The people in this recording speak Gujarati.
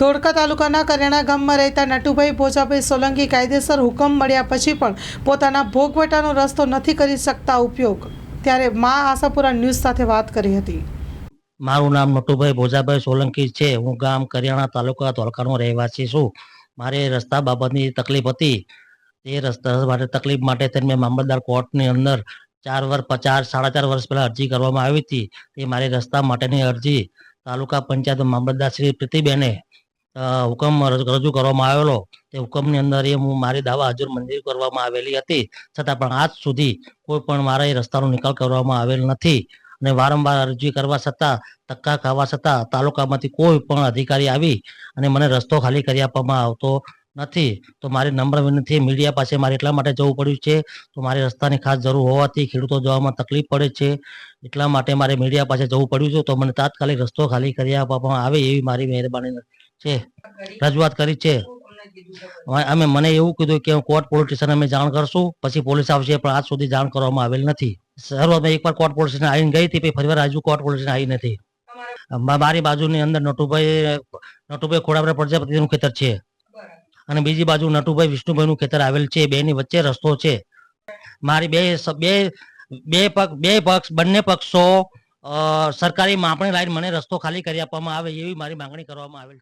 ધોળકા તાલુકાના કરિયાણા ગામમાં રહેતા નટુભાઈ ભોજાભાઈ સોલંકી કાયદેસર હુકમ મળ્યા પછી પણ પોતાના ભોગવટાનો રસ્તો નથી કરી શકતા ઉપયોગ. ત્યારે મા આશાપુરા ન્યૂઝ સાથે વાત કરી હતી. મારું નામ નટુભાઈ ભોજાભાઈ સોલંકી છે. હું ગામ કરિયાણા તાલુકા ધોળકાનો રહેવાસી છું. મારે રસ્તા બાબતની તકલીફ હતી. તે રસ્તા માટે તકલીફ માટે થઈને મેં મામલતદાર કોર્ટની અંદર ચાર વર્ષ પચાસ સાડા ચાર વર્ષ પહેલા અરજી કરવામાં આવી હતી. તે મારી રસ્તા માટેની અરજી તાલુકા પંચાયત મામલતદાર શ્રી પ્રીતિબેને હુકમ રજૂ કરવામાં આવેલો. તે હુકમની અંદર એ હું મારી દાવા હજુર મંજૂર કરવામાં આવેલી હતી. છતાં પણ આજ સુધી કોઈ પણ મારા એ રસ્તાનો નિકાલ કરવામાં આવેલ નથી. અને વારંવાર અરજી કરવા છતાં, ધક્કા ખાવા છતાં તાલુકામાંથી કોઈ પણ અધિકારી આવી અને મને રસ્તો ખાલી કરી આપવામાં આવતો નથી. તો મારી નમ્ર વિનંતી, મીડિયા પાસે મારે એટલા માટે જવું પડ્યું છે. તો મારે રસ્તાની ખાસ જરૂર હોવાથી ખેડૂતો જવામાં તકલીફ પડે છે. એટલા માટે મારે મીડિયા પાસે જવું પડ્યું છે. તો મને તાત્કાલિક રસ્તો ખાલી કરી આપવામાં આવે એવી મારી મહેરબાની છે, રજૂઆત કરી છે. અમે મને એવું કીધું કે કોર્ટ પોલીસ સ્ટેશન અમે જાણ કરશું, પછી પોલીસ આવશે, પણ આજ સુધી જાણ કરવામાં આવેલ નથી. શરૂઆતમાં એકવાર કોર્ટ પોલીસ સ્ટેશન આવીને ગઈ હતી, પછી ફરીવાર હજુ કોર્ટ પોલીસ આવી નથી. મારી બાજુની અંદર નટુભાઈ નટુભાઈ ખોડાપરા પ્રજાપતિનું ખેતર છે. અને બીજી બાજુ નટુભાઈ વિષ્ણુભાઈનું ખેતર આવેલ છે બે ની વચ્ચે રસ્તો છે. મારી બે બે બે પક્ષ બે પક્ષ, બંને પક્ષો સરકારી માપણી લાઈન મને રસ્તો ખાલી કરી આપવામાં આવે એવી મારી માંગણી કરવામાં આવેલ છે